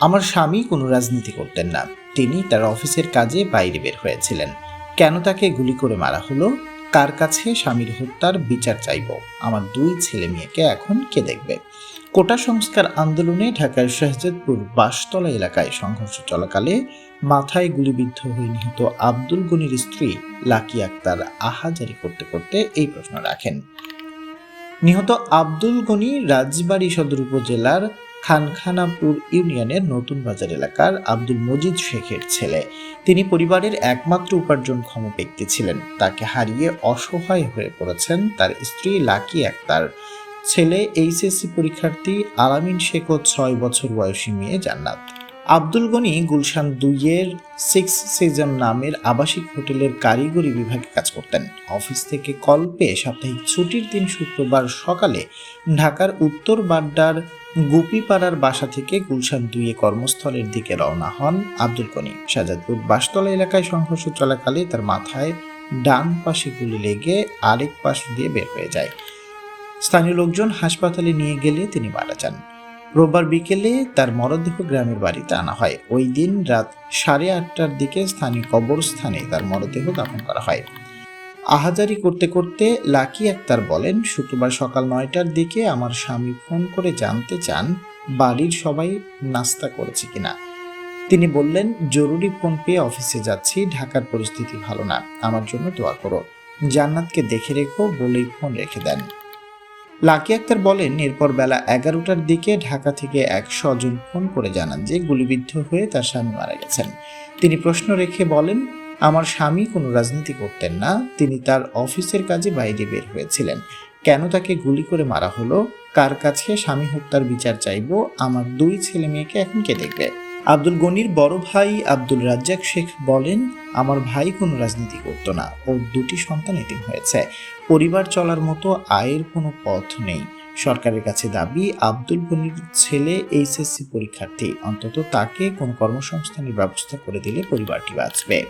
আমার স্বামী কোনো রাজনীতি করতেন না। তিনি তার অফিসের কাজে বাইরে বের হয়েছিলেন। কেন তাকে গুলি করে মারা হলো? কার কাছে স্বামীর হত্যার বিচার চাইব? আমার দুই ছেলে মেয়েকে এখন কে দেখবে? কোটা সংস্কার আন্দোলনে ঢাকার শাহজাদপুর বাসতলা এলাকায় সংঘর্ষ চলাকালে মাথায় গুলিবিদ্ধ হয়ে নিহত আব্দুল গনির স্ত্রী লাকি আক্তার আহাজারি করতে করতে এই প্রশ্ন রাখেন। নিহত আব্দুল গনি রাজবাড়ী সদর উপজেলার খানখানাপুর ইউনিয়নের নতুন বাজার এলাকার আব্দুল মজিদ শেখের ছেলে। তিনি পরিবারের একমাত্র উপার্জনক্ষম ব্যক্তি ছিলেন। তাকে হারিয়ে অসহায় হয়ে পড়েছেন তার স্ত্রী লাকি আক্তার। ছেলে এইচএসসি পরীক্ষার্থী আলামিন শেখ ও ছয় বছর বয়সী মেয়ে জান্নাত। আব্দুল গনি গুলশান দুইয়ের সিক্স সিজন নামের আবাসিক হোটেলের কারিগরি বিভাগে কাজ করতেন। অফিস থেকে কল পেয়ে সাপ্তাহিক ছুটির দিন শুক্রবার সকালে ঢাকার উত্তর বাড্ডার গুপিপাড়ার বাসা থেকে গুলশান দুইয়ে কর্মস্থলের দিকে রওনা হন আব্দুল গনি। শাহজাদপুর বাসতলা এলাকায় সংঘর্ষ চলাকালে তার মাথায় ডান পাশে গুলি লেগে আরেক পাশ দিয়ে বের হয়ে যায়। স্থানীয় লোকজন হাসপাতালে নিয়ে গেলে তিনি মারা যান। রোববার বিকেলে তার মরদেহ গ্রামের বাড়িতে আনা হয়। ওই দিন রাত সাড়ে আটটার দিকে স্থানীয় কবরস্থানে তার মরদেহ দাফন করা হয়। আহাজারি করতে করতে লাকি আক্তার বলেন, শুক্রবার সকাল নয়টার দিকে আমার স্বামী ফোন করে জানতে চান, বাড়ির সবাই নাস্তা করেছে কিনা। তিনি বললেন, জরুরি ফোন পেয়ে অফিসে যাচ্ছি, ঢাকার পরিস্থিতি ভালো না, আমার জন্য দোয়া করো। জান্নাতকে দেখে রেখো, বলেই ফোন রেখে দেন। লাকি আক্তার বলেন, এরপর বেলা এগারোটার দিকে ঢাকা থেকে এক স্বজন ফোন করে জানান যে গুলিবিদ্ধ হয়ে তার স্বামী মারা গেছেন। তিনি প্রশ্ন রেখে বলেন আমার স্বামী কোনো রাজনীতি করতেন না, তিনি তার অফিসের কাজে বাইরে বের হয়েছিলেন। কেন তাকে গুলি করে মারা হলো? কার কাছে স্বামী হত্যার বিচার চাইব? আমার দুই ছেলে মেয়েকে এখন কে দেখবে? আব্দুল গনির বড় ভাই আব্দুল রাজ্জাক শেখ বলেন, আমার ভাই কোনো রাজনীতি করতো না। ওর দুটি সন্তান এতিম হয়েছে। পরিবার চলার মতো আয়ের কোনো পথ নেই। সরকারের কাছে দাবি, আব্দুল গনির ছেলে এইচএসসি পরীক্ষার্থী। অন্তত তাকে কোনো কর্মসংস্থানের ব্যবস্থা করে দিলে পরিবারটি বাঁচবে।